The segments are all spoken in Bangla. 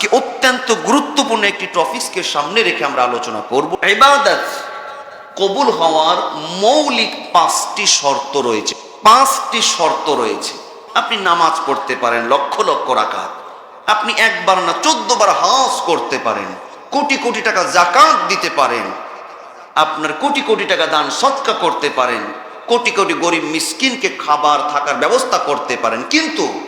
আজকে অত্যন্ত গুরুত্বপূর্ণ একটি টপিককে সামনে রেখে আমরা আলোচনা করব। ইবাদত কবুল হওয়ার মৌলিক পাঁচটি শর্ত রয়েছে। পাঁচটি শর্ত রয়েছে। আপনি নামাজ পড়তে পারেন লক্ষ লক্ষ রাকাত। আপনি একবার না চোদ্দ বার হাস করতে পারেন। কোটি কোটি টাকা জাকাত দিতে পারেন। আপনার কোটি কোটি টাকা দান সৎকা করতে পারেন। কোটি কোটি গরিব মিসকিনকে খাবার থাকার ব্যবস্থা করতে পারেন। কিন্তু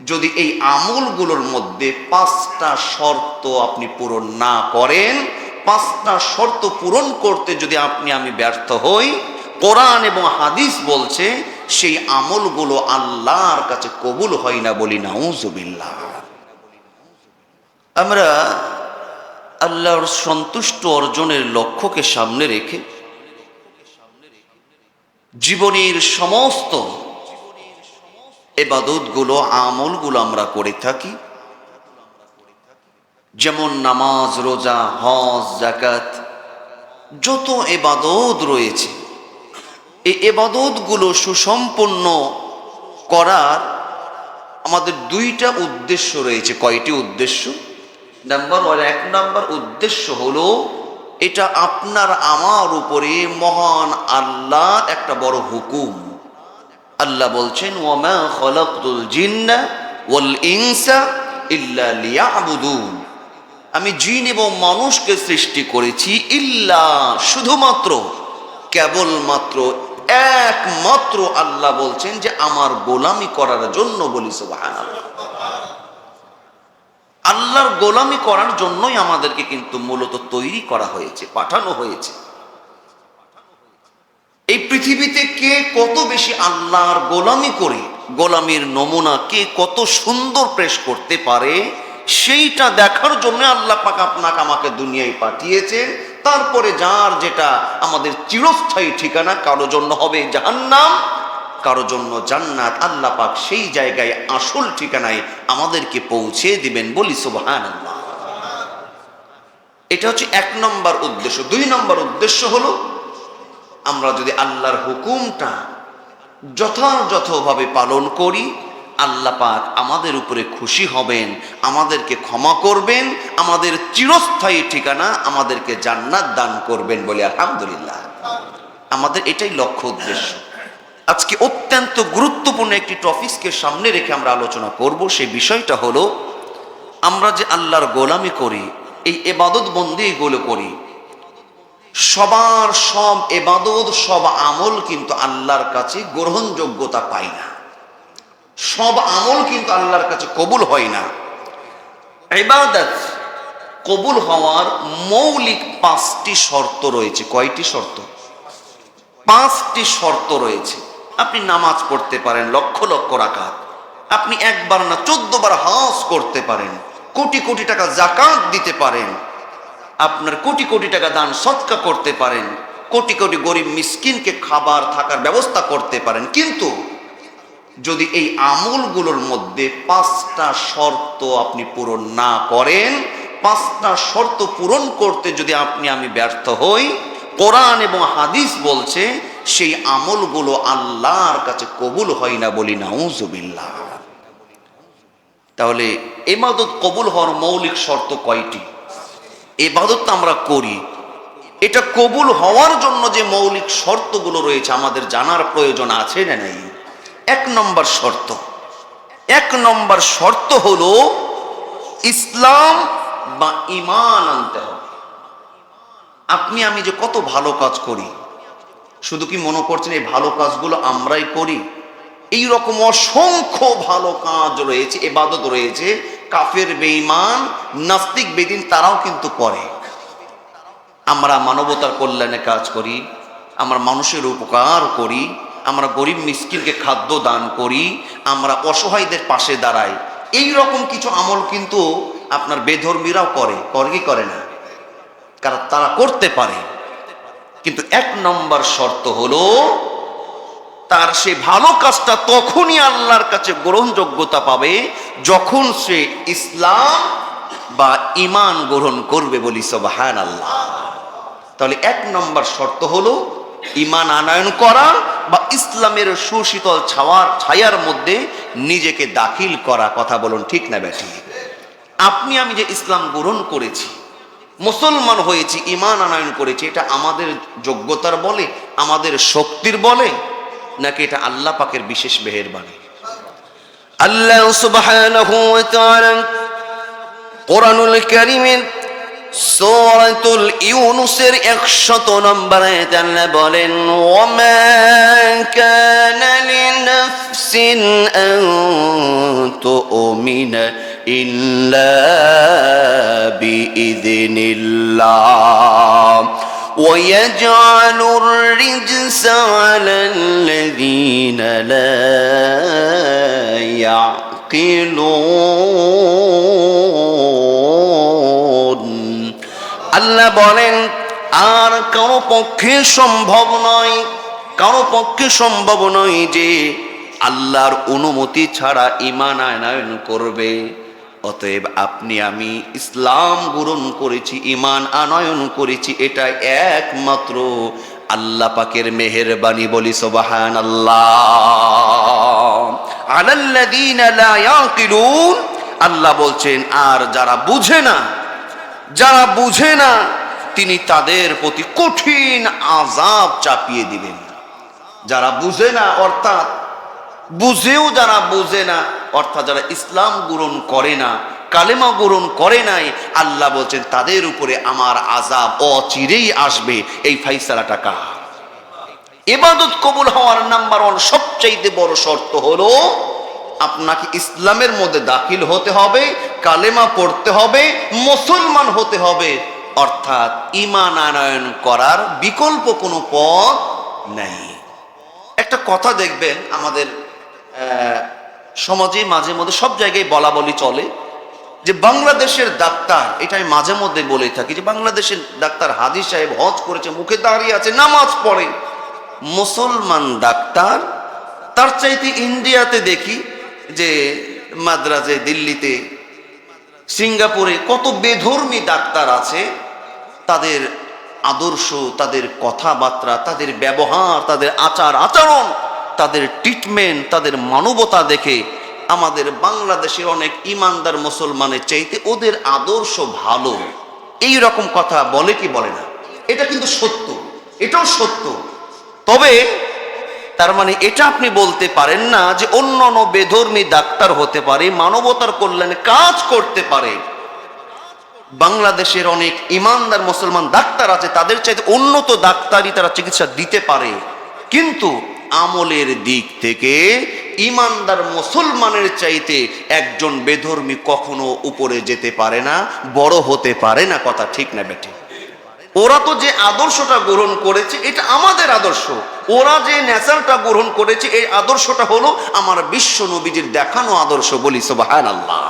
যদি এই আমলগুলোর মধ্যে পাঁচটা শর্ত আপনি পূরণ না করেন, পাঁচটা শর্ত পূরণ করতে যদি আপনি আমি ব্যর্থ হই, কোরআন এবং হাদিস বলছে, সেই আমলগুলো আল্লাহর কাছে কবুল হয় না বলি নাউজুবিল্লাহ। আমরা আল্লাহর সন্তুষ্ট অর্জনের লক্ষ্যকে সামনে রেখে জীবনের সমস্ত এবাদতগুলো আমলগুলো আমরা করে থাকি। যেমন নামাজ, রোজা, হজ জাকাত যত এবাদত রয়েছে, এই এবাদতগুলো সুসম্পন্ন করার আমাদের দুইটা উদ্দেশ্য রয়েছে। কয়টি উদ্দেশ্য? নাম্বার ওয়ান, এক নাম্বার উদ্দেশ্য হলো, এটা আপনার আমার উপরে মহান আল্লাহ একটা বড় হুকুম। আল্লাহ বলছেন, ওয়ামা খলাকতুল জিন্না ওয়াল ইনসা ইল্লা লিয়াবুদুন। আমি জিন এবং মানুষকে সৃষ্টি করেছি ইল্লা শুধুমাত্র, কেবলমাত্র একমাত্র আল্লাহ বলছেন যে আমার গোলামি করার জন্য বলি আল্লাহর গোলামি করার জন্যই আমাদেরকে কিন্তু মূলত তৈরি করা হয়েছে, পাঠানো হয়েছে। পৃথিবীতে কে কত বেশি আল্লাহর গোলামি করে, গোলামির নমুনা কে কত সুন্দর পেশ করতে পারে, সেইটা দেখার জন্য আল্লাহ পাক আপনাকে আমাকে দুনিয়ায় পাঠিয়েছেন। তারপরে যার যেটা আমাদের চিরস্থায়ী ঠিকানা, কারও জন্য হবে জাহান্নাম, কারও জন্য জান্নাত, আল্লাহ পাক সেই জায়গায় আসল ঠিকানায় আমাদেরকে পৌঁছে দিবেন বলি সুবহানাল্লাহ। এটা হচ্ছে এক নম্বর উদ্দেশ্য। দুই নম্বর উদ্দেশ্য হলো আমরা যদি আল্লাহর হুকুমটা যথাযথভাবে পালন করি, আল্লাহ পাক আমাদের উপরে খুশি হবেন, আমাদেরকে ক্ষমা করবেন, আমাদের চিরস্থায়ী ঠিকানা আমাদেরকে জান্নাত দান করবেন বলে আলহামদুলিল্লাহ। আমাদের এটাই লক্ষ্য উদ্দেশ্য। আজকে অত্যন্ত গুরুত্বপূর্ণ একটি টপিককে সামনে রেখে আমরা আলোচনা করব সেই বিষয়টা হলো, আমরা যে আল্লাহর গোলামি করি, এই এবাদত বন্দিগুলো করি সবার সব এবাদত, সব আমল কিন্তু আল্লাহর কাছে গ্রহণযোগ্যতা পায় না। সব আমল কিন্তু আল্লাহর কাছে কবুল হয় না। এবাদত কবুল হওয়ার মৌলিক পাঁচটি শর্ত রয়েছে। কয়টি শর্ত? পাঁচটি শর্ত রয়েছে। আপনি নামাজ পড়তে পারেন লক্ষ লক্ষ রাকাত। আপনি একবার না চোদ্দ বার হাস করতে পারেন। কোটি কোটি টাকা জাকাত দিতে পারেন। আপনার কোটি কোটি টাকা দান, সৎকা করতে পারেন। কোটি কোটি গরিব মিসকিনকে খাবার, থাকার ব্যবস্থা করতে পারেন। কিন্তু যদি এই আমলগুলোর মধ্যে পাঁচটা শর্ত আপনি পূরণ না করেন, পাঁচটা শর্ত পূরণ করতে যদি আপনি, আমি ব্যর্থ হই, কোরআন এবং হাদিস বলছে, সেই আমলগুলো আল্লাহর কাছে কবুল হয় না বলি নাউজুবিল্লাহ। তাহলে এমাদত কবুল হওয়ার মৌলিক শর্ত কয়টি? এবাদত আমরা করি। এটা কবুল হওয়ার জন্য যে মৌলিক শর্তগুলো রয়েছে, আমাদের জানার প্রয়োজন আছে না নাই? এক নম্বর শর্ত। এক নম্বর শর্ত হলো ইসলাম বা ইমান আনতে হবে। আপনি, আমি যে কত ভালো কাজ করি, শুধু কি মনে করছেন এই ভালো কাজগুলো আমরাই করি? এই রকম অসংখ্য ভালো কাজ রয়েছে এবাদত রয়েছে কাফের বেঈমান, নাস্তিক বেদিন তারাও কিন্তু করে। আমরা মানবতার কল্যাণে কাজ করি, আমরা মানুষের উপকার করি, আমরা গরিব মিসকিনকে খাদ্য দান করি, আমরা অসহায়দের পাশে দাঁড়াই। এই রকম কিছু আমল কিন্তু আপনার বেধর্মীরাও করে করে কি করে না? কারণ তারা করতে পারে। কিন্তু এক নম্বর শর্ত হলো তার সে ভালো কাজটা তখনই আল্লাহর কাছে গ্রহণযোগ্যতা পাবে যখন সে ইসলাম বা ইমান গ্রহণ করবে বলি সবহান আল্লাহ তাহলে এক নম্বর শর্ত হলো ইমান আনায়ন করা বা ইসলামের সুশীতল ছাওয়ার ছায়ার মধ্যে নিজেকে দাখিল করা কথা বলুন, ঠিক না ব্যাটি? আপনি আমি যে ইসলাম গ্রহণ করেছি, মুসলমান হয়েছি ইমান আনায়ন করেছি, এটা আমাদের যোগ্যতার বলে, আমাদের শক্তির বলে নাকি এটা আল্লাহ পাকের বিশেষ মেহেরবানি? আল্লাহ সুবহানাহু ওয়া তাআলা কোরআনুল কারীমের সূরাতুল ইউনুসের 100 নম্বর আয়াতে আল্লাহ বলেন ওয়ামা কানা লিনাফসিন আন তুমিনা ইল্লা বিইذنিল্লাহ ويجعل الرجس على الذين لا يعقلون আল্লাহ বলেন আর কারো পক্ষে সম্ভব নয় কারো পক্ষে সম্ভব নয় যে আল্লাহর অনুমতি ছাড়া ইমান আয়নায়ন করবে অতএব আপনি আমি ইসলাম গ্রহণ করেছি ইমান আনয়ন করেছি এটা একমাত্র আল্লাহ পাকের মেহেরবানি। বলি সোবাহান আল্লাহ আল্লাহ বলছেন, আর যারা বুঝে না, যারা বুঝে না, তিনি তাদের প্রতি কঠিন আজাব চাপিয়ে দিবেন। যারা বুঝে না, অর্থাৎ বুঝেও যারা বুঝে না, অর্থাৎ যারা ইসলাম গ্রহণ করে না, কালেমা গ্রহণ করে নাই, আল্লাহ বলছেন, তাদের উপরে আমার আজাব অচিরেই আসবে। এই ফাইসালাটা কার? এবাদত কবুল হওয়ার নাম্বার ওয়ান সবচাইতে বড় শর্ত হলো, আপনাকে ইসলামের মধ্যে দাখিল হতে হবে, কালেমা পড়তে হবে, মুসলমান হতে হবে। অর্থাৎ ইমান আনয়ন করার বিকল্প কোনো পথ নেই। একটা কথা দেখবেন, আমাদের সমাজে মাঝে মধ্যে সব জায়গায় বলা বলি চলে। যে বাংলাদেশের ডাক্তার এটা আমি মাঝে মধ্যে বলে থাকি, যে বাংলাদেশের ডাক্তার হাদি সাহেব হজ করেছে, মুখে দাঁড়িয়ে আছে, নামাজ পড়ে। মুসলমান ডাক্তার, তার চাইতে ইন্ডিয়াতে দেখি যে মাদ্রাজে, দিল্লিতে, সিঙ্গাপুরে কত বেধর্মী ডাক্তার আছে, তাদের আদর্শ, তাদের কথাবার্তা, তাদের ব্যবহার, তাদের আচার, আচরণ তাদের ট্রিটমেন্ট তাদের মানবতা দেখে আমাদের বাংলাদেশের অনেক ইমানদার মুসলমানের চাইতে ওদের আদর্শ ভালো। এই রকম কথা বলে কি বলে না। এটা কিন্তু সত্য, এটাও সত্য। তবে তার মানে এটা আপনি বলতে পারেন না যে অন্য অন্য বেধর্মী ডাক্তার হতে পারে, মানবতার কল্যাণে কাজ করতে পারে। বাংলাদেশের অনেক ইমানদার মুসলমান ডাক্তার আছে, তাদের চাইতে উন্নত ডাক্তারই তারা চিকিৎসা দিতে পারে। কিন্তু আমলের দিক থেকে ইমানদার মুসলমানের চাইতে একজন বেধর্মী কখনো উপরে যেতে পারে না, বড় হতে পারে না, কথা ঠিক না বেঠে। ওরা তো যে আদর্শটা গ্রহণ করেছে, এটা আমাদের আদর্শ। ওরা যে ন্যাচারটা গ্রহণ করেছে, এই আদর্শটা হলো আমার বিশ্ব নবীজির দেখানো আদর্শ বলি সোবাহান আল্লাহ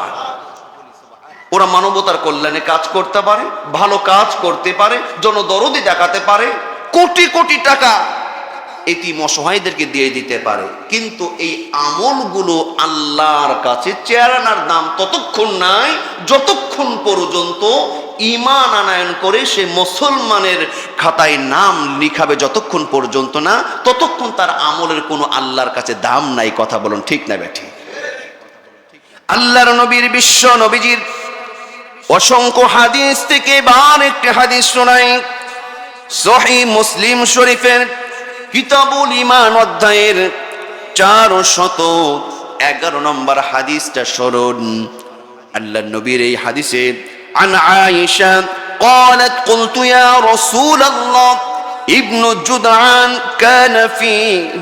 ওরা মানবতার কল্যাণে কাজ করতে পারে, ভালো কাজ করতে পারে, জনদরদি দেখাতে পারে, কোটি কোটি টাকা এতিম অসহায়দেরকে দিয়ে দিতে পারে। কিন্তু এই আমলগুলো আল্লাহর কাছে চেয়ারানার দাম ততক্ষণ নাই, যতক্ষণ পর্যন্ত ইমান আনায়ন করে সে মুসলমানের খাতায় নাম লিখাবে যতক্ষণ পর্যন্ত না, ততক্ষণ তার আমলের কোনো আল্লাহর কাছে দাম নাই, কথা বলুন ঠিক না ব্যাঠি আল্লাহর নবীর বিশ্ব নবীজির অসংখ্য হাদিস থেকে বার একটি হাদিস শোনাই। সহি মুসলিম শরীফের কিতাবুল ইমান অধ্যায়ের চার শত এগারো নম্বর হাদিসটা স্মরণ আল্লাহ নবীর এই হাদিসে عن عائشة قالت قلت يا رسول الله ابن جدعان كان في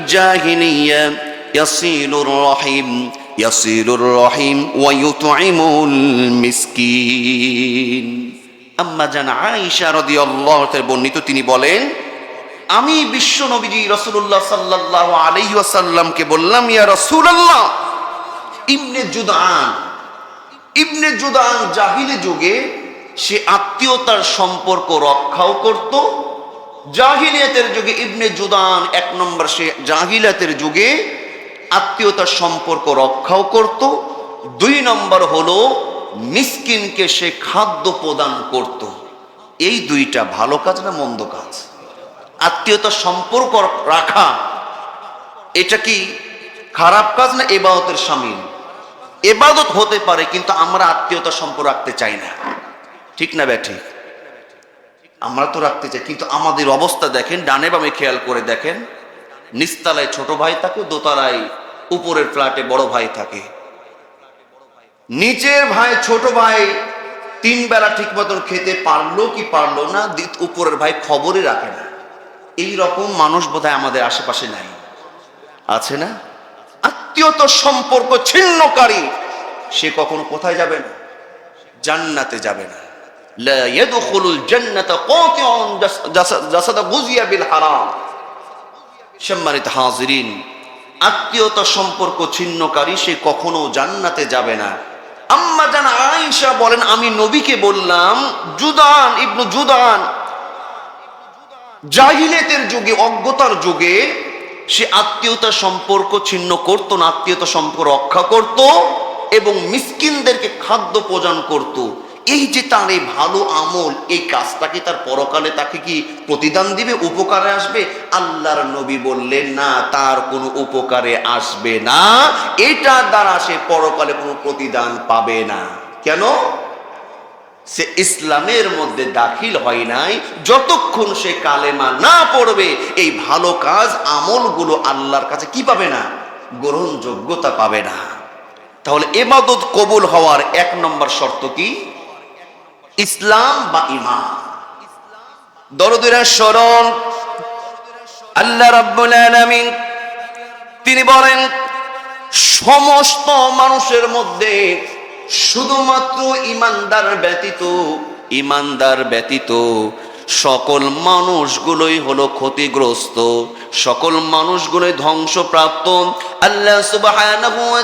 جاهلية يصيل الرحم يصيل الرحم ويطعم المسكين আম্মা জান আয়েশা রাদিয়াল্লাহু তাআলা বর্ণিত তিনি বলেন আমি বিশ্ব নবীজি রাসূলুল্লাহ সাল্লাল্লাহু আলাইহি ওয়াসাল্লামকে বললাম, ইয়া রাসূলুল্লাহ, ইবনে জুদআন ইবনে জুদআন জাহিলি যুগে সে আত্মীয়তার সম্পর্ক রক্ষাও করত। জাহিলিয়াতের যুগে ইবনে জুদান এক নম্বর সে জাহিলিয়াতের যুগে আত্মীয়তার সম্পর্ক রক্ষাও করত। দুই নম্বর হলো মিসকিনকে সে খাদ্য প্রদান করত। এই দুইটা ভালো কাজ না মন্দ কাজ? আত্মীয়তার সম্পর্ক রাখা, এটা কি খারাপ কাজ না এবাহতের সামিল? এবাদত হতে পারে, কিন্তু আমরা আত্মীয়তা সম্পর্ক রাখতে চাই না। ঠিক না ব্যাঠিক? আমরা তো রাখতে চাই, কিন্তু আমাদের অবস্থা দেখেন, ডানে বামে খেয়াল করে দেখেন, নিস্তালায় ছোট ভাই থাকে, দোতলায় উপরের ফ্ল্যাটে বড় ভাই থাকে। নিচের ভাই, ছোট ভাই তিন বেলা ঠিক মতন খেতে পারল কি পারল না উপরের ভাই খবরই রাখে না। এই রকম মানুষ বোধহয় আমাদের আশেপাশে নাই। আছে না? আত্মীয়তার সম্পর্ক ছিন্নকারী, সে কখনো কোথায় যাবে না? জান্নাতে যাবে না। হাজিরিন, আত্মীয়তা সম্পর্ক ছিন্নকারী, সে কখনো জান্নাতে যাবে না। জান বলেন, আমি নবীকে বললাম, জুদান, ইবনু জুদান জাহিলিয়াতের যুগে, অজ্ঞতার যুগে, সে আত্মীয়তা সম্পর্ক ছিন্ন করত না আত্মীয়তা সম্পর্ক রক্ষা করত এবং মিসকিনদেরকে খাদ্য প্রদান করত। এই যে তার এই ভালো আমল, এই কাজটাকে তার পরকালে তাকে কি প্রতিদান দিবে, উপকারে আসবে? আল্লাহর নবী বললেন, না, তার কোনো উপকারে আসবে না। এটা দ্বারা সে পরকালে কোনো প্রতিদান পাবে না। কেন? সে ইসলামের মধ্যে দাখিল হয় নাই। যতক্ষণ সে কালেমা না পড়বে, এই ভালো কাজ, আমলগুলো আল্লাহর কাছে কি পাবে না? গ্রহণযোগ্যতা পাবে না। তাহলে এবাদত কবুল হওয়ার এক নম্বর শর্ত কি? ইসলাম বা ইমান দরদিরা স্মরণ। আল্লাহ রাব্বুল তিনি বলেন, সমস্ত মানুষের মধ্যে শুধুমাত্র ইমানদার ব্যতীত ইমানদার ব্যতীত সকল মানুষগুলোই হলো ক্ষতিগ্রস্ত, সকল মানুষগুলোই ধ্বংসপ্রাপ্ত। আল্লাহ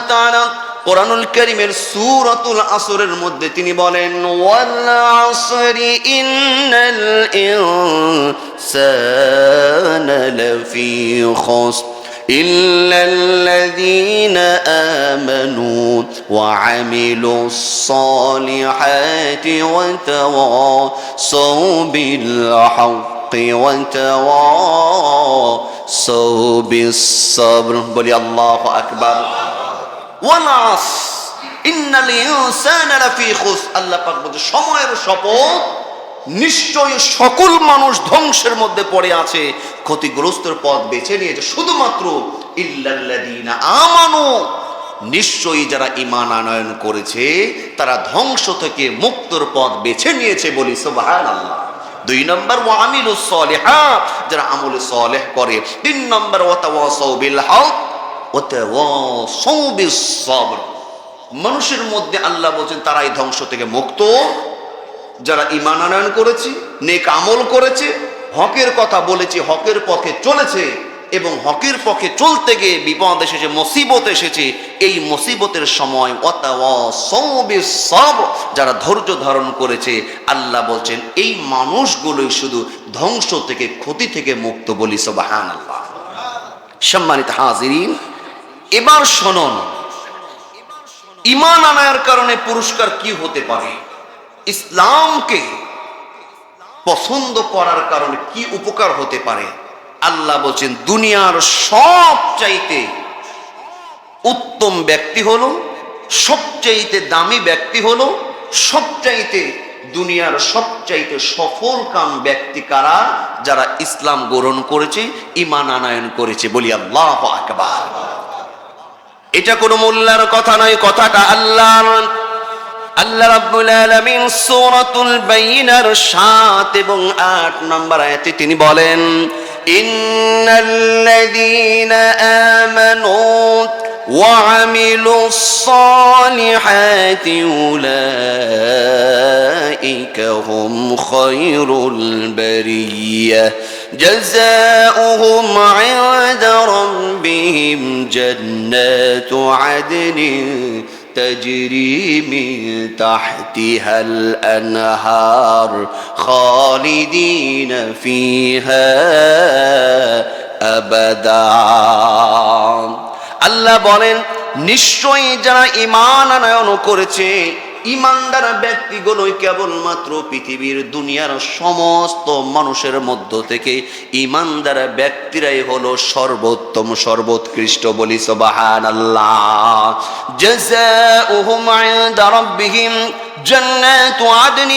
তাআলা কোরআনুল কারীমের সূরাতুল আসরের মধ্যে তিনি বলেন, ওয়াল আসরি ইন্নাল ইনসানা লাফি খুসর। إلا الذين آمنوا وعملوا الصالحات وتواصوا بالحق وتواصوا بالصبر بلي الله أكبر ওয়ানাস ইন্নাল ইনসানা লাফি খুস আল্লাহ পাক বলছে সময়ের শপথ নিশ্চয়ই সকল মানুষ ধ্বংসের মধ্যে পড়ে আছে, ক্ষতিগ্রস্তের পথ বেছে নিয়েছে। শুধুমাত্র ইল্লাল্লাযীনা আমানু। নিশ্চয়ই যারা ইমান আনয়ন করেছে, তারা ধ্বংস থেকে মুক্তর পথ বেছে নিয়েছে বলি সুবহানাল্লাহ। দুই নম্বর ও ওয়ামিলু সলিহাত। যারা আমলে সলেহ করে। তিন নম্বর ওয়াতাওয়াসাউ বিল হক ওয়াতাওয়াসাউ বিস সবর। মানুষের মধ্যে আল্লাহ বলছেন, তারাই ধ্বংস থেকে মুক্ত। যারা ইমান আনয়ন করেছে, নেক আমল করেছে, হকের কথা বলেছে, হকের পথে চলেছে এবং হকের পক্ষে চলতে গিয়ে বিপদ এসেছে, মুসিবত এসেছে, এই মুসিবতের সময় সবর যারা ধৈর্য ধারণ করেছে, আল্লাহ বলছেন, এই মানুষগুলোই শুধু ধ্বংস থেকে, ক্ষতি থেকে মুক্ত বলি আল্লাহ সম্মানিত হাজিরিন, এবার শোনন ইমান আনার কারণে পুরস্কার কি হতে পারে? ইসলামকে পছন্দ করার কারণে কি উপকার হতে পারে? আল্লাহ বলছেন, দুনিয়ার সব চাইতে উত্তম ব্যক্তি হলো, সবচাইতে দামি ব্যক্তি হলো, সবচাইতে দুনিয়ার সবচাইতে সফল কাম ব্যক্তি কারা? যারা ইসলাম গ্রহণ করেছে ইমান আনায়ন করেছে। বলি আল্লাহ আকবার। এটা কোনো মোল্লার কথা নয়, কথাটা আল্লাহর আল্লাহ রাব্বুল আলামিন সূরাতুল বাইনার 7 এবং 8 নম্বর আয়াতে তিনি বলেন ইন্নাল্লাযীনা আমানু وعملوا الصالحات أولئك هم خير البرية جزاؤهم عند ربهم جنات عدن تجري من تحتها الأنهار خالدين فيها أبدا আল্লাহ বলেন নিশ্চয়ই যারা ইমান আনয়ন করেছে ইমানদার ব্যক্তিগুলোই কেবলমাত্র পৃথিবীর দুনিয়ার সমস্ত মানুষের মধ্য থেকে ইমানদার ব্যক্তিরাই হলো সর্বোত্তম সর্বোৎকৃষ্ট বলি সবাহান আল্লাহ جزاؤهم عند ربهم جنات عدن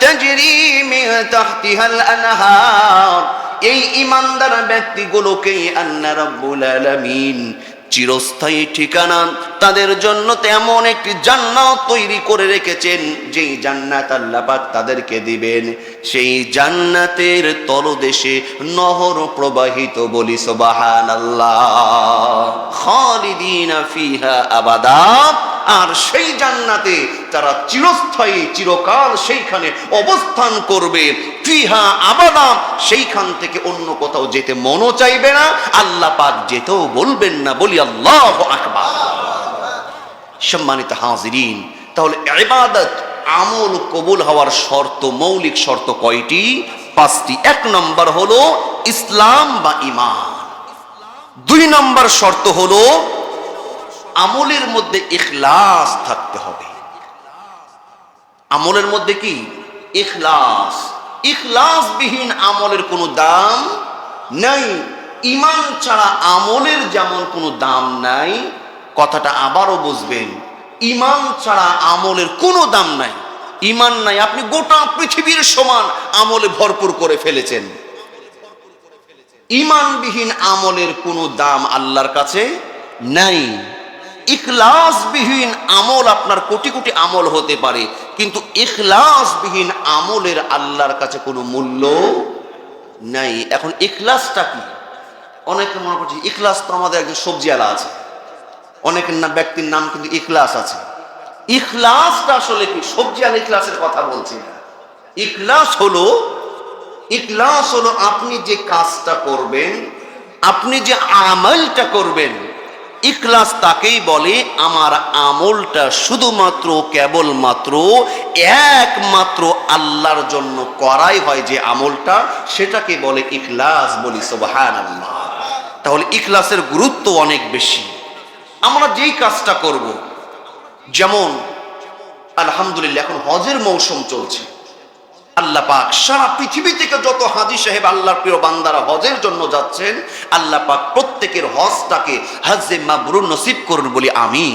تجري من تحتها الأنهار এই ইমানদার ব্যক্তিগুলোকে আন্না রব্বুল আলামিন চিরস্থায়ী ঠিকানা। তাদের জন্য তেমন একটি জান্নাত তৈরি করে রেখেছেন, যেই জান্নাত আল্লাহ পাক তাদেরকে দিবেন। সেই জান্নাতের তলদেশে নহর প্রবাহিত বলি, সুবহানাল্লাহ। খালিদিনা ফিহা আবাদা। আর সেই জান্নাতে তারা চিরস্থায়ী, চিরকাল সেইখানে অবস্থান করবে, ফিহা আবাদা, সেইখান থেকে অন্য কোথাও যেতে মনও চাইবে না, আল্লাহ পাক যেতেও বলবেন না, বলি আল্লাহ আকবার। সম্মানিত হাজিরিন, তাহলে ইবাদত, আমল কবুল হওয়ার শর্ত, মৌলিক শর্ত কয়টি? পাঁচটি। এক নম্বর হলো ইসলাম বা ইমান দুই নম্বর শর্ত হলো আমলের মধ্যে ইখলাস থাকতে হবে। আমলের মধ্যে কি? ইখলাস। ইখলাসবিহীন আমলের কোনো দাম নাই। ইমান ছাড়া আমলের যেমন কোনো দাম নাই, কথাটা আবারও বুঝবেন, ইমান ছাড়া আমলের কোনো দাম নাই। ইমান নাই, আপনি গোটা পৃথিবীর সমান আমলে ভরপুর করে ফেলেছেন। ইমানবিহীন আমলের কোনো দাম আল্লাহর কাছে নাই। ইখলাসবিহীন আমল আপনার কোটি কোটি আমল হতে পারে, কিন্তু ইখলাসবিহীন আমলের আল্লাহর কাছে কোনো মূল্য নাই। এখন ইখলাসটা কি? অনেকে মনে করছে, ইখলাস তো আমাদের একজন সবজি আলা আছে। অনেকের নাম ব্যক্তির নাম কিন্তু ইখলাস আছে। ইখলাসটা আসলে কি? সবজি আল ইখলাসের কথা বলছি না। ইখলাস হলো ইখলাস হলো আপনি যে কাজটা করবেন, আপনি যে আমলটা করবেন ইখলাস তাকেই বলে, আমার আমলটা শুধুমাত্র, কেবলমাত্র, একমাত্র আল্লাহর জন্য করাই হয় যে আমলটা, সেটাকে বলে ইখলাস বলি সোবাহান তাহলে ইখলাসের গুরুত্ব অনেক বেশি। আমরা যেই কাজটা করব, যেমন, আলহামদুলিল্লাহ, এখন হজের মৌসুম চলছে। আল্লাহ পাক সারা পৃথিবী থেকে যত হাজি সাহেব আল্লাহর প্রিয় বান্দারা হজের জন্য যাচ্ছেন, আল্লাহ পাক প্রত্যেকের হজটাকে হজে মাবরুর নসিব করুন বলি আমি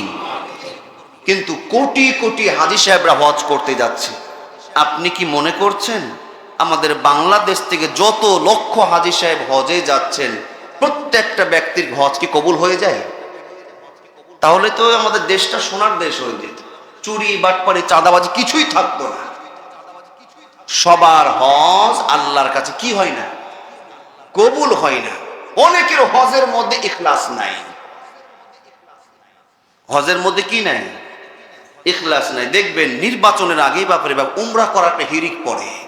কিন্তু কোটি কোটি হাজি সাহেবরা হজ করতে যাচ্ছে। আপনি কি মনে করছেন আমাদের বাংলাদেশ থেকে যত লক্ষ হাজি সাহেব হজে যাচ্ছেন, প্রত্যেকটা ব্যক্তির হজ কি কবুল হয়ে যায়? তাহলে তো আমাদের দেশটা সোনার দেশ হয়ে যেত। চুরি বাটপারি চাঁদাবাজি কিছুই থাকতো না। সবার হজ আল্লাহর কাছে কি হয় না? কবুল হয় না। অনেকের হজের মধ্যে ইখলাস নাই। হজের মধ্যে কি নাই? ইখলাস নাই। দেখবেন নির্বাচনের আগেই বাপরে বাপ, উমরা করার হিরিক পড়ে।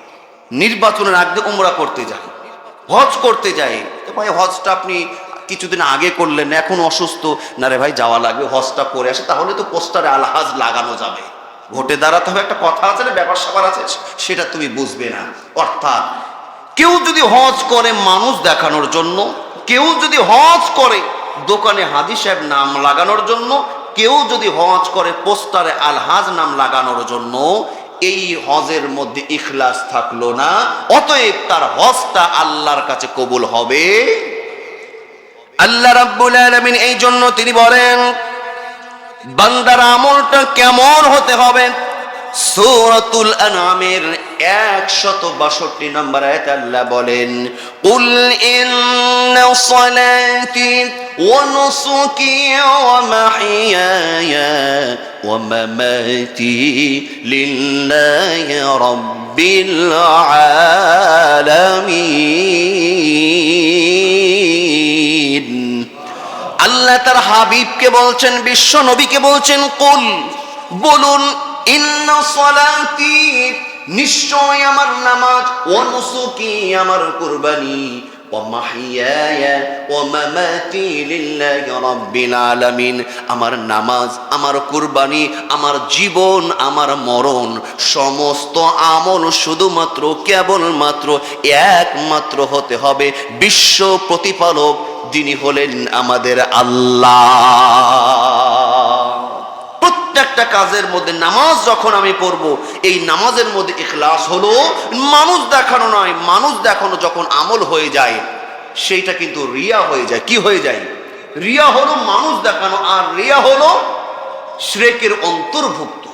নির্বাচনের আগে উমরা করতে যায়। হজ করতে যায়। তো ভাই, হজটা আপনি কিছুদিন আগে করলেন, এখন অসুস্থ। না রে ভাই, যাওয়া লাগবে, হজটা করে আসে। তাহলে তো পোস্টারে আলহাজ লাগানো যাবে। ভোটে দাঁড়াতে হবে, একটা কথা আছে না, ব্যাপার স্যাপার আছে, সেটা তুমি বুঝবে না। অর্থাৎ কেউ যদি হজ করে মানুষ দেখানোর জন্য, কেউ যদি হজ করে দোকানে হাজি সাহেব নাম লাগানোর জন্য, কেউ যদি হজ করে পোস্টারে আলহাজ নাম লাগানোর জন্য, এই হজের মধ্যে ইখলাস থাকল না, অতএব তার হজটা আল্লাহর কাছে কবুল হবে। আল্লাহ রাব্বুল আলামিন এই জন্য তিনি বলেন বান্দার আমলটা কেমন হতে হবে? সূরাতুল আনআমের 162 নম্বর আয়াত আল্লাহ বলেন কুল ইন্না সালাতি ওয়া নুসুকি ওয়া মাহিয়ায়া ওয়া মামাতি লিল্লাহি রাব্বিল আলামিন। আল্লাহ তার হাবিবকে বলছেন, বিশ্ব নবীকে বলছেন, কুল, বলুন নিশ্চয় আমার নামাজ ও আমার কুরবানি। আমার নামাজ, আমার কুরবানি, আমার জীবন, আমার মরণ, সমস্ত আমল শুধুমাত্র, কেবলমাত্র, একমাত্র হতে হবে বিশ্ব প্রতিপালক, যিনি হলেন আমাদের আল্লাহ। একটা কাজের মধ্যে নামাজ যখন আমি পড়ব, এই নামাজের মধ্যে ইখলাস হলো, মানুষ দেখানো নয়, মানুষ দেখানো যখন আমল হয়ে যায়, সেইটা কিন্তু রিয়া হয়ে যায়। কি হয়ে যায়? রিয়া হলো মানুষ দেখানো, আর রিয়া হলো শ্রেকের অন্তর্ভুক্ত।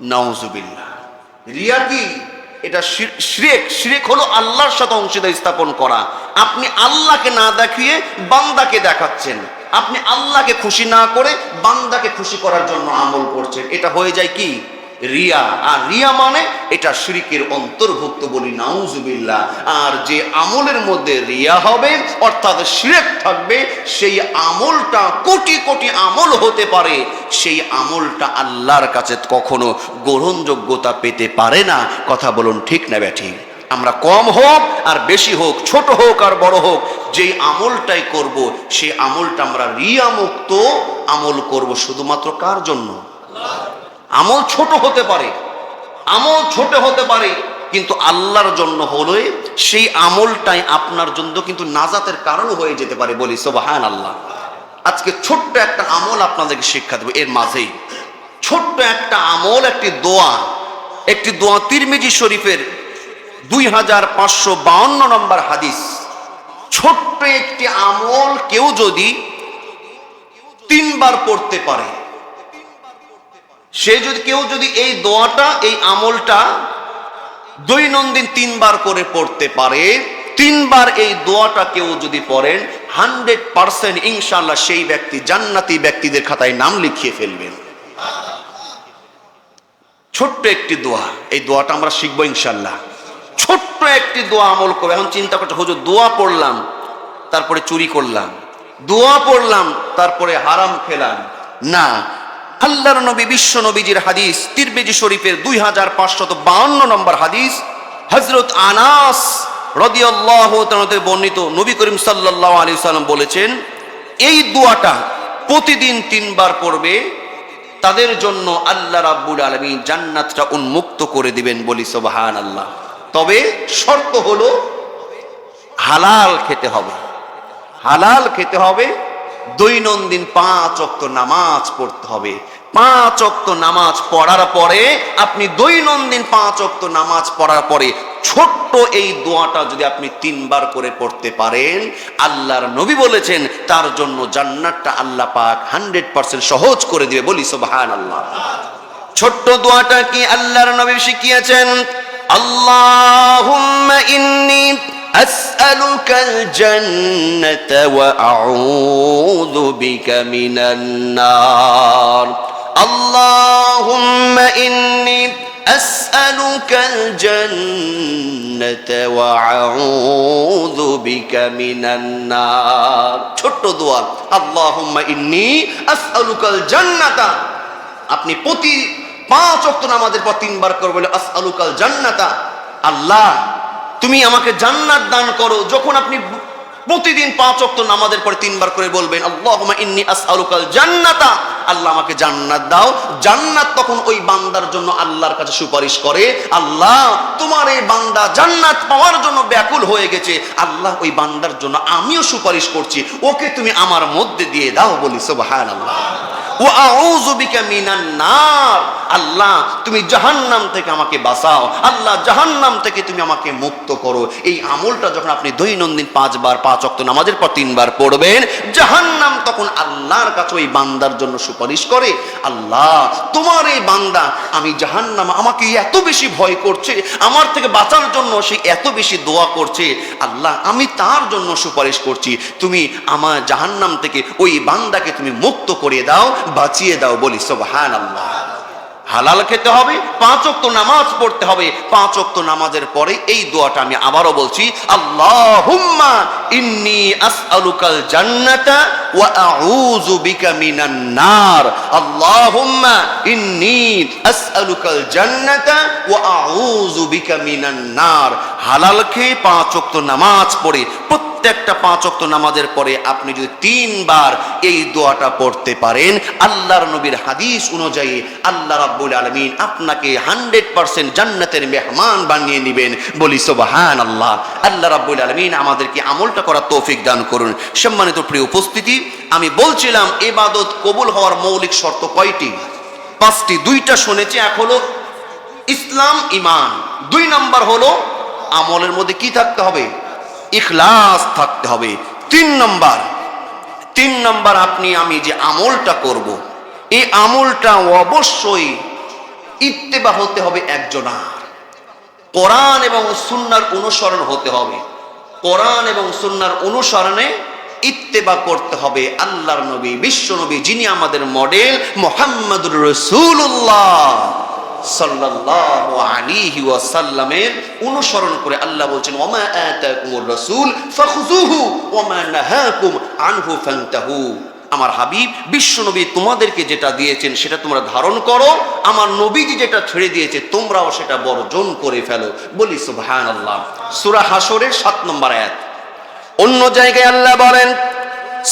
নাউজুবিল্লাহ। রিয়া কি? এটা শির- শিরেক শিরেক হলো আল্লাহর সাথে অংশীদার স্থাপন করা। আপনি আল্লাহকে না দেখিয়ে বান্দাকে দেখাচ্ছেন। আপনি আল্লাহকে খুশি না করে বান্দাকে খুশি করার জন্য আমল করছেন। এটা হয়ে যায় কি? রিয়া। আর রিয়া মানে এটা শিরিকের অন্তর্ভুক্ত বলি, নাউজুবিল্লাহ। আর যে আমলের মধ্যে রিয়া হবে, অর্থাৎ শিরেক থাকবে, সেই আমলটা কোটি কোটি আমল হতে পারে। সেই আমলটা আল্লাহর কাছে কখনো গ্রহণযোগ্যতা পেতে পারে না। কথা বলুন ঠিক না ব্যাঠিক? আমরা কম হোক আর বেশি হোক, ছোট হোক আর বড় হোক, যেই আমলটাই করব, সেই আমলটা আমরা রিয়া মুক্ত আমল করব। শুধুমাত্র কার জন্য? আমল ছোট হতে পারে, আমল ছোট হতে পারে, কিন্তু আল্লাহর জন্য হলে সেই আমলটাই আপনার জন্য কিন্তু নাজাতের কারণ হয়ে যেতে পারে বলি সোবাহান আল্লাহ আজকে ছোট্ট একটা আমল আপনাদেরকে শিক্ষা দেবো এর মাঝেই। ছোট্ট একটা আমল, একটি দোয়া একটি দোয়া তিরমিজি শরীফের দুই হাজার পাঁচশো বাউন্ন নম্বর হাদিস। ছোট্ট একটি আমল কেউ যদি তিনবার পড়তে পারে, সে যদি কেউ যদি এই দোয়াটা, এই আমলটা দৈনন্দিন তিনবার করে পড়তে পারে, তিনবার এই দোয়াটা কেউ যদি পড়েন, হান্ড্রেড পার্সেন্ট ইনশাল্লাহ সেই ব্যক্তি জান্নাতি ব্যক্তিদের খাতায় নাম লিখিয়ে ফেলবেন। ছোট্ট একটি দোয়া, এই দোয়াটা আমরা শিখব ইনশাল্লাহ ছোট্ট একটি দোয়া আমল করব। এখন চিন্তা করতে হুজুর, দোয়া পড়লাম, তারপরে চুরি করলাম। দোয়া পড়লাম, তারপরে হারাম খেলাম। না, আল্লাহর নবী, বিশ্ব নবীজির হাদিস তিরবেজি শরীফের দুই হাজার পাঁচশত বাউন্ন নম্বর হাদিস হজরত আনাস রদিয়াল্লাহ বর্ণিত নবী করিম সাল্লাল্লাহু আলাইহি সাল্লাম বলেছেন, এই দোয়াটা প্রতিদিন তিনবার পড়বে, তাদের জন্য আল্লাহ রাব্বুল আলমী জান্নাতটা উন্মুক্ত করে দিবেন বলি সুবহান আল্লাহ তবে শর্ত হলো হালাল খেতে হবে। হালাল খেতে হবে, দৈনন্দিন পাঁচ অক্ত নামাজ পড়তে হবে। পাঁচ অক্ত নামাজ পড়ার পরে, আপনি দৈনন্দিন পাঁচ অক্ত নামাজ পড়ার পরে ছোট্ট এই দোয়াটা যদি আপনি তিনবার করে পড়তে পারেন, আল্লাহর নবী বলেছেন, তার জন্য জান্নাতটা আল্লাহ পাক হান্ড্রেড পার্সেন্ট সহজ করে দিবে বলি সুবহান আল্লাহ ছোট্ট দোয়াটা কি আল্লাহর নবী শিখিয়েছেন? আল্লাহুম্মা ইন্নি أسألك الجنة وأعوذ بك من النار اللهم إني أسألك الجنة وأعوذ بك من النار ছোট্ট দোয়া আল্লাহুম্মা ইন্নি আসআলুকাল জান্নাতা আপনি প্রতি পাঁচ অক্ত নামাজের পর তিনবার করে বলে আসআলুকাল জান্নাতা। আল্লাহ, তুমি আমাকে জান্নাত দান করো। যখন আপনি প্রতিদিন পাঁচ অক্ত নামাজের পরে তিনবার করে বলবেন, আল্লাহুম্মা ইন্নি আসআলুকাল জান্নাতা। আল্লাহ আমাকে জান্নাত দাও। জান্নাত তখন ওই বান্দার জন্য আল্লাহর কাছে সুপারিশ করে। আল্লাহ, তোমার এই বান্দা জান্নাত পাওয়ার জন্য ব্যাকুল হয়ে গেছে। আল্লাহ ওই বান্দার জন্য আমিও সুপারিশ করছি। ওকে তুমি আমার মধ্যে দিয়ে দাও বলি, সুবহানাল্লাহ। ও আউযু বিকা মিনান আল্লাহ, তুমি জাহান্নাম থেকে আমাকে বাঁচাও। আল্লাহ, জাহান্নাম থেকে তুমি আমাকে মুক্ত করো। এই আমলটা যখন আপনি দৈনন্দিন পাঁচবার, পাঁচ অক্ত নামাজের পর তিনবার পড়বেন, জাহান্নাম তখন আল্লাহর কাছে ওই বান্দার জন্য সুপারিশ করে, আল্লাহ, তোমার এই বান্দা, আমি জাহান্নাম, আমাকে এত বেশি ভয় করছে, আমার থেকে বাঁচার জন্য সে এত বেশি দোয়া করছে। আল্লাহ, আমি তার জন্য সুপারিশ করছি। তুমি আমার জাহান্নাম থেকে ওই বান্দাকে তুমি মুক্ত করে দাও বাঁচিয়ে দাও বলি সুবহান আল্লাহ হালাল খেতে হবে, পাঁচ অক্ত নামাজ পড়তে হবে। পাঁচ অক্ত নামাজের পরে এই দোয়াটা আমি আবারও বলছি নার। হালাল খেয়ে পাঁচ অক্ত নামাজ পড়ে প্রত্যেকটা পাঁচ অক্ত নামাজের পরে আপনি যদি তিনবার এই দোয়াটা পড়তে পারেন, আল্লাহর নবীর হাদিস অনুযায়ী আল্লাহ রাব্বুল আলমিন আপনাকে হান্ড্রেড পার্সেন্ট জান্নাতের মেহমান বানিয়ে নেবেন। বলি সোবাহান আল্লাহ আল্লাহ রাব্বুল আলমিন আমাদেরকে আমলটা করার তৌফিক দান করুন। সম্মানিত প্রিয় উপস্থিতি, আমি বলছিলাম এবাদত কবুল হওয়ার মৌলিক শর্ত কয়টি? পাঁচটি, দুইটা শুনেছি, এক হলো ইসলাম ইমান দুই নাম্বার হলো আমলের মধ্যে কি থাকতে হবে? ইখলাস থাকতে হবে। তিন নম্বর তিন নম্বর আপনি, আমি যে আমলটা করব, এই আমলটা অবশ্যই ইত্তেবা হতে হবে একজনার। কোরআন এবং সুন্নার অনুসরণ হতে হবে। কোরআন এবং সুন্নার অনুসরণে ইত্তেবা করতে হবে। আল্লাহর নবী, বিশ্ব নবী যিনি আমাদের মডেল, মোহাম্মদুর রসুল্লাহ সাল্লাল্লাহু আলাইহি অনুসরণ করে আল্লাহ বলছেন আতাকুমুর রাসূল নাহাকুম আনহু ফান্তাহু। আমার হাবিব বিশ্ব নবী তোমাদেরকে যেটা দিয়েছেন সেটা তোমরা ধারণ করো, আমার নবীজি যেটা ছেড়ে দিয়েছে তোমরাও সেটা বর্জন করে ফেলো। বলি সুবহানাল্লাহ। সূরা হাসরের 7 নম্বর আয়াত। অন্য জায়গায় আল্লাহ বলেন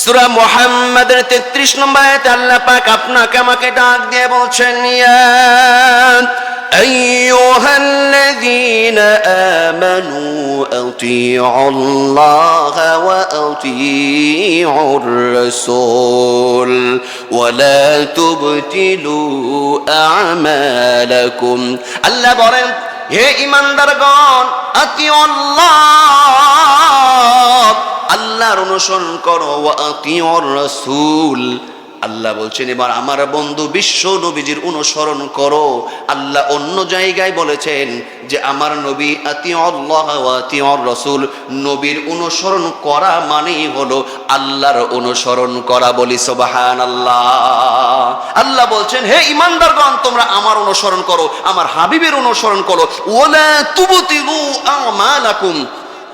সূরা মুহাম্মাদের 33 নম্বর আয়াতে আল্লাহ পাক আপনাকে আমাকে ডাক দিয়ে বলছেন ইয়া أيها الذين آمنوا أطيعوا الله وأطيعوا الرسول ولا تبتلوا أعمالكم الله বলেন হে ইমানদারগণ আতিউল্লাহ আল্লাহর অনুসরণ করো আতিউর আল্লাহ বলছেন, এবার আমার বন্ধু বিশ্ব নবীজির অনুসরণ করো। আল্লাহ অন্য জায়গায় বলেছেন যে, আমার নবী ওয়া আতিউর রাসূল। নবীর অনুসরণ করা মানেই হলো আল্লাহর অনুসরণ করা বলি, সুবহানাল্লাহ। আল্লাহ আল্লাহ বলছেন, হে ইমানদারগণ তোমরা আমার অনুসরণ করো, আমার হাবিবের অনুসরণ করো। ওয়ালা তুবতিলু আমালাকুম।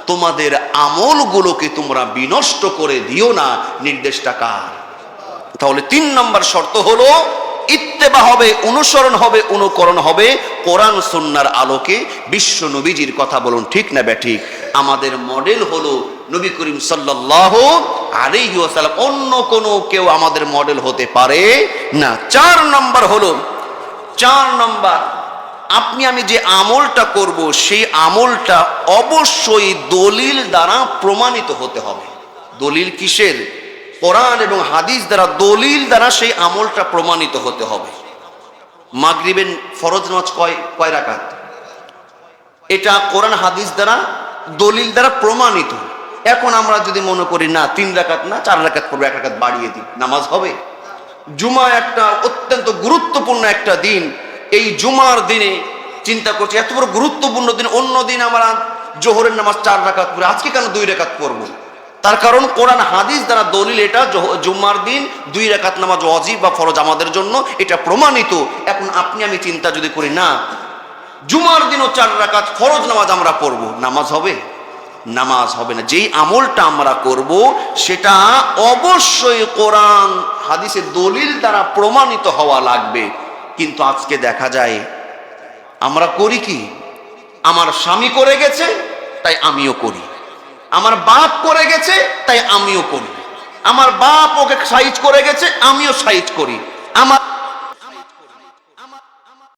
তোমাদের আমলগুলোকে তোমরা বিনষ্ট করে দিও না, নির্দেশটা কার? তাহলে তিন নম্বর শর্ত হলো, ইত্তেবা হবে, অনুসরণ হবে, অনুকরণ হবে, কোরআন সন্ন্যার আলোকে বিশ্ব নবীজির কথা বলুন, ঠিক না ব্যাঠিক? আমাদের মডেল হলো নবী করিম সাল্লাহ ওয়াসাল্লাম, অন্য কোনো কেউ আমাদের মডেল হতে পারে না। চার নম্বর হলো, চার নম্বর আপনি, আমি যে আমলটা করব, সেই আমলটা অবশ্যই দলিল দ্বারা প্রমাণিত হতে হবে। দলিল কিসের? কোরআন এবং হাদিস দ্বারা দলিল দ্বারা সেই আমলটা প্রমাণিত হতে হবে। মাগরিবেন ফরজ নামাজ কয় কয় রাকাত? এটা কোরআন, হাদিস দ্বারা দলিল দ্বারা প্রমাণিত। এখন আমরা যদি মনে করি, না, তিন রাকাত না, চার রাকাত করব, এক রাকাত বাড়িয়ে দিই, নামাজ হবে। জুমা একটা অত্যন্ত গুরুত্বপূর্ণ একটা দিন। এই জুমার দিনে চিন্তা করছি, এত বড় গুরুত্বপূর্ণ দিন, অন্য দিন আমরা জোহরের নামাজ চার রাকাত পড়ি, আজকে কেন দুই রাকাত পড়ব? তার কারণ কোরআন হাদিস দ্বারা দলিল এটা জুম্মার দিন দুই রাকাত নামাজ অজিব বা ফরজ আমাদের জন্য এটা প্রমাণিত। এখন আপনি আমি চিন্তা যদি করি, না, জুমার দিনও চার রাকাত ফরজ নামাজ আমরা পড়ব। নামাজ হবে? নামাজ হবে না। যেই আমলটা আমরা করব, সেটা অবশ্যই কোরআন হাদিসের দলিল দ্বারা প্রমাণিত হওয়া লাগবে। কিন্তু আজকে দেখা যায়, আমরা করি কি? আমার স্বামী করে গেছে, তাই আমিও করি। আমার বাপ করে গেছে, তাই আমিও করি। আমার বাপ ওকে সাইজ করে গেছে, আমিও সাইজ করি। আমার